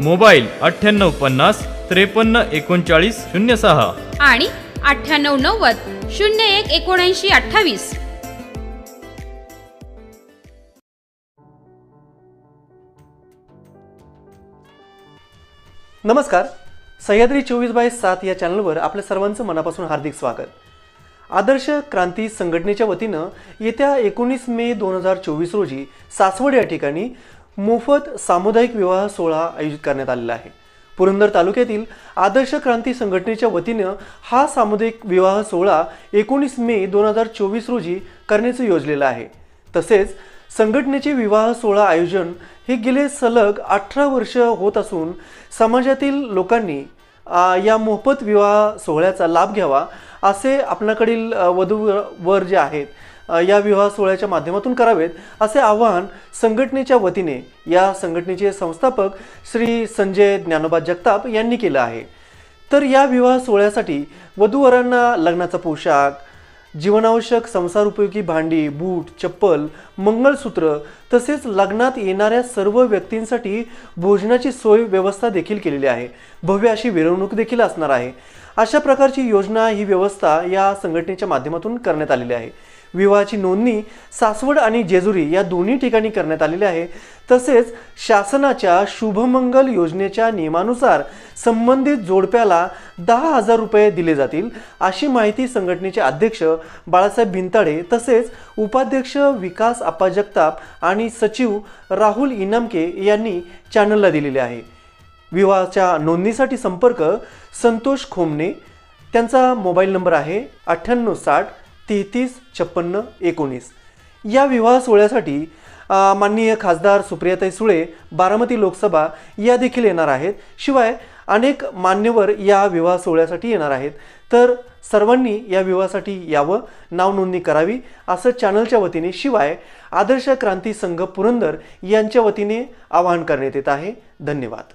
Mobile अठ्ठ्याण्णव पन्नास त्रेपन्न एकोणचाळीस शून्य सहा. आणि अठ्ठ्याण्णव नव्वद शून्य एक एकोणऐंशी अठ्ठावीस. नमस्कार. सह्याद्री चोवीस बाय सात या चॅनलवर आपल्या सर्वांचं मनापासून हार्दिक स्वागत. आदर्श क्रांती संघटनेच्या वतीनं येत्या एकोणीस मे दोन हजार चोवीस रोजी सासवड या ठिकाणी मोफत सामुदायिक विवाह सोहळा आयोजित करण्यात आलेला आहे. पुरंदर तालुक्यातील आदर्श क्रांती संघटनेच्या वतीनं हा सामुदायिक विवाह सोहळा एकोणीस मे दोन हजार चोवीस रोजी करण्याचं योजलेलं आहे. तसेच संघटनेचे विवाह सोहळा आयोजन हे गेले सलग अठरा वर्ष होत असून समाजातील लोकांनी या मोफत विवाह सोहळ्याचा लाभ घ्यावा असे आपल्याकडील वधू वर जे आहेत या विवाह सोहळ्याच्या माध्यमातून करावेत असे आवाहन संघटनेच्या वतीने या संघटनेचे संस्थापक श्री संजय ज्ञानोबा जगताप यांनी केलं आहे. तर या विवाह सोहळ्यासाठी वधूवरांना लग्नाचा पोशाख जीवनावश्यक संसार उपयोगी भांडी बूट चप्पल मंगळसूत्र तसेच लग्नात येणाऱ्या सर्व व्यक्तींसाठी भोजनाची सोय व्यवस्था देखील केलेली आहे. भव्य अशी मिरवणूक देखील असणार आहे. अशा प्रकारची योजना ही व्यवस्था या संघटनेच्या माध्यमातून करण्यात आलेली आहे. विवाहाची नोंदणी सासवड आणि जेजुरी या दोन्ही ठिकाणी करण्यात आलेली आहे. तसेच शासनाच्या शुभमंगल योजनेच्या नियमानुसार संबंधित जोडप्याला दहा हजार रुपये दिले जातील अशी माहिती संघटनेचे अध्यक्ष बाळासाहेब भिंताडे तसेच उपाध्यक्ष विकास आप्पा जगताप आणि सचिव राहुल इनामके यांनी चॅनलला दिलेले आहे. विवाहाच्या नोंदणीसाठी संपर्क संतोष खोमने त्यांचा मोबाईल नंबर आहे अठ्ठ्याण्णव साठ तेहतीस छप्पन्न एकोणीस. या विवाह सोहळ्यासाठी माननीय खासदार सुप्रियाताई सुळे बारामती लोकसभा या देखील येणार आहेत. शिवाय अनेक मान्यवर या विवाह सोहळ्यासाठी येणार आहेत. तर सर्वांनी या विवाहासाठी यावं नाव नोंदणी करावी असं चॅनलच्या वतीने शिवाय आदर्श क्रांती संघ पुरंदर यांच्या वतीने आवाहन करण्यात येत आहे. धन्यवाद.